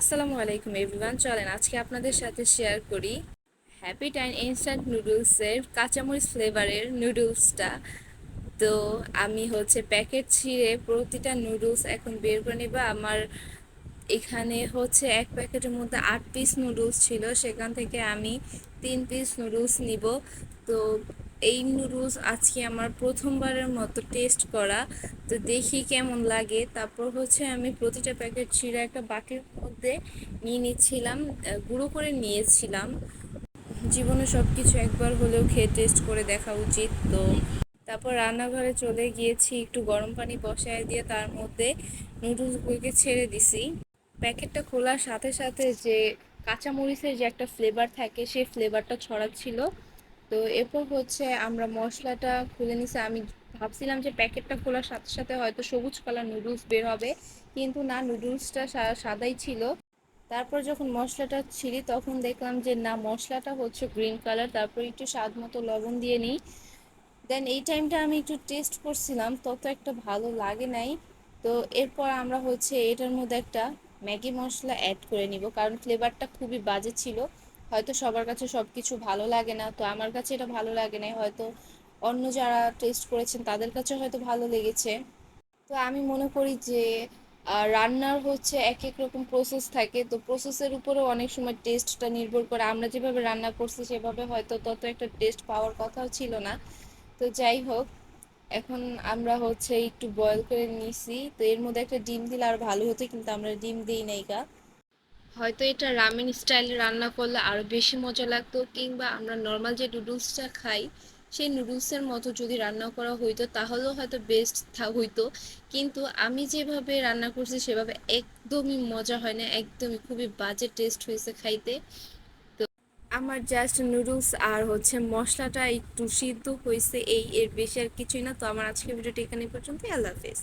আসসালামু আলাইকুম এভরিওয়ান, চলেন আজকে আপনাদের সাথে শেয়ার করি হ্যাপি টাইম ইনস্ট্যান্ট নুডলসের কাঁচামরিচ ফ্লেভারের নুডলসটা তো আমি হচ্ছে প্যাকেট ছিঁড়ে প্রতিটা নুডলস এখন বের করে নেব। আমার এখানে হচ্ছে এক প্যাকেটের মধ্যে আট পিস নুডলস ছিল, সেখান থেকে আমি তিন পিস নুডলস নিব। তো এই নুডলস আজকে আমার প্রথমবারের মতো টেস্ট করা। তো দেখি কেমন লাগে। তারপর হচ্ছে আমি প্রতিটা প্যাকেট ছিঁড়ে একটা বাটির মধ্যে নিয়ে নিচ্ছিলাম গুঁড়ো করে নিয়েছিলাম। জীবনে সব কিছু একবার হলেও খেয়ে টেস্ট করে দেখা উচিত তো। তারপর রান্নাঘরে চলে গিয়েছি, একটু গরম পানি বসায় দিয়ে তার মধ্যে নুডলসগুলোকে ছেড়ে দিছি। প্যাকেটটা খোলার সাথে সাথে যে কাঁচামরিচের যে একটা ফ্লেভার থাকে, সেই ফ্লেভারটা ছড়াচ্ছিল। তো এরপর হচ্ছে আমরা মশলাটা খুলে নিছি, আমি ভাবছিলাম যে প্যাকেটটা খোলার সাথে সাথে হয়তো সবুজ কালার নুডলস বের হবে। কিন্তু না, নুডলসটা সাদাই ছিল। তারপর যখন মশলাটা ছিলি তখন দেখলাম যে না, মশলাটা হচ্ছে গ্রিন কালার। তারপর একটু স্বাদ মতো লবণ দিয়ে নিই। দেন এই টাইমটা আমি একটু টেস্ট করছিলাম, তত একটা ভালো লাগে নাই। তো এরপর আমরা হচ্ছে এটার মধ্যে একটা ম্যাগি মশলা অ্যাড করে নিব। কারণ ফ্লেভারটা খুবই বাজে ছিল। হয়তো সবার কাছে সব কিছু ভালো লাগে না। তো আমার কাছে এটা ভালো লাগে নাই। হয়তো অন্য যারা টেস্ট করেছেন, তাদের কাছে হয়তো ভালো লেগেছে। তো আমি মনে করি যে রান্নার হচ্ছে এক এক রকম প্রসেস থাকে। তো প্রসেসের উপরেও অনেক সময় টেস্টটা নির্ভর করে। আমরা যেভাবে রান্না করছি, সেভাবে হয়তো তত একটা টেস্ট পাওয়ার কথাও ছিল না। তো যাই হোক, এখন আমরা হচ্ছে একটু বয়েল করে নিছি। তো এর মধ্যে একটা ডিম দিলে আর ভালো হতো, কিন্তু আমরা ডিম দিই নাই গা। হয়তো এটা রামেন স্টাইলে রান্না করলে আরও বেশি মজা লাগতো, কিংবা আমরা নর্মাল যে নুডলসটা খাই সেই নুডলসের মতো যদি রান্না করা হইতো, তাহলেও হয়তো বেস্ট হইতো। কিন্তু আমি যেভাবে রান্না করছি, সেভাবে একদমই মজা হয় না, একদমই খুবই বাজে টেস্ট হয়েছে খাইতে। তো আমার জাস্ট নুডলস আর হচ্ছে মশলাটা একটু সিদ্ধ হয়েছে, এই এর বেশি আর কিছুই না। তো আমার আজকে ভিডিওটা এখানে পর্যন্ত আল্লাহ হাফেজ।